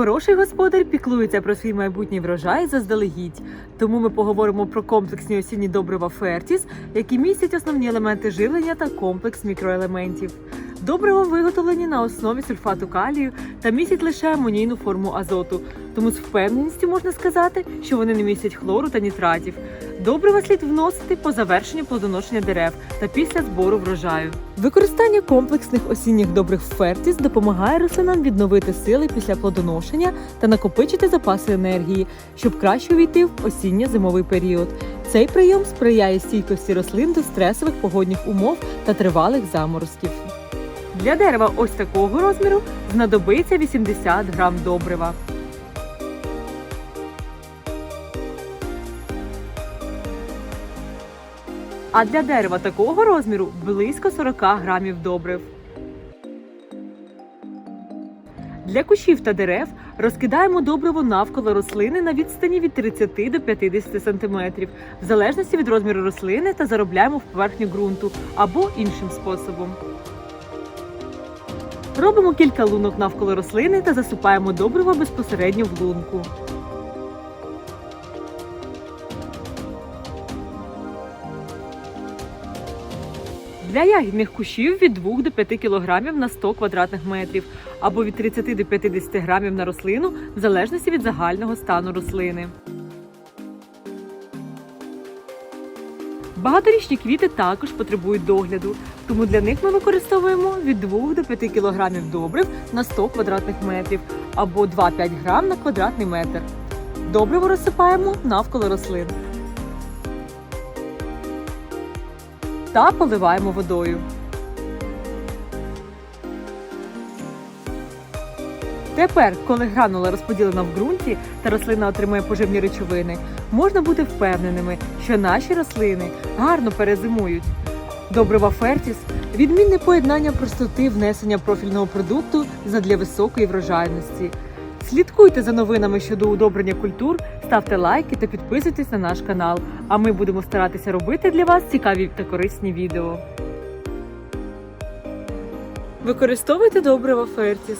Хороший господар піклується про свій майбутній врожай заздалегідь. Тому ми поговоримо про комплексні осінні добрива Фертіс, які містять основні елементи живлення та комплекс мікроелементів. Добрива виготовлені на основі сульфату калію та містять лише амонійну форму азоту, тому з впевненістю можна сказати, що вони не містять хлору та нітратів. Добрива слід вносити по завершенню плодоношення дерев та після збору врожаю. Використання комплексних осінніх добрив Фертіс допомагає рослинам відновити сили після плодоношення та накопичити запаси енергії, щоб краще увійти в осінньо-зимовий період. Цей прийом сприяє стійкості рослин до стресових погодних умов та тривалих заморозків. Для дерева ось такого розміру знадобиться 80 грам добрива. А для дерева такого розміру близько 40 грамів добрив. Для кущів та дерев розкидаємо добриво навколо рослини на відстані від 30 до 50 см, в залежності від розміру рослини та заробляємо в поверхню ґрунту або іншим способом. Робимо кілька лунок навколо рослини та засипаємо добриво безпосередньо в лунку. Для ягідних кущів від 2 до 5 кг на 100 квадратних метрів або від 30 до 50 грамів на рослину в залежності від загального стану рослини. Багаторічні квіти також потребують догляду, тому для них ми використовуємо від 2 до 5 кг добрив на 100 квадратних метрів або 2-5 грам на квадратний метр. Добриво розсипаємо навколо рослин. та поливаємо водою. Тепер, коли гранула розподілена в ґрунті та рослина отримує поживні речовини, можна бути впевненими, що наші рослини гарно перезимують. Добрива Фертіс відмінне поєднання простоти внесення профільного продукту задля високої врожайності. Слідкуйте за новинами щодо удобрення культур, ставте лайки та підписуйтесь на наш канал. А ми будемо старатися робити для вас цікаві та корисні відео. Використовуйте добрива Фертіс.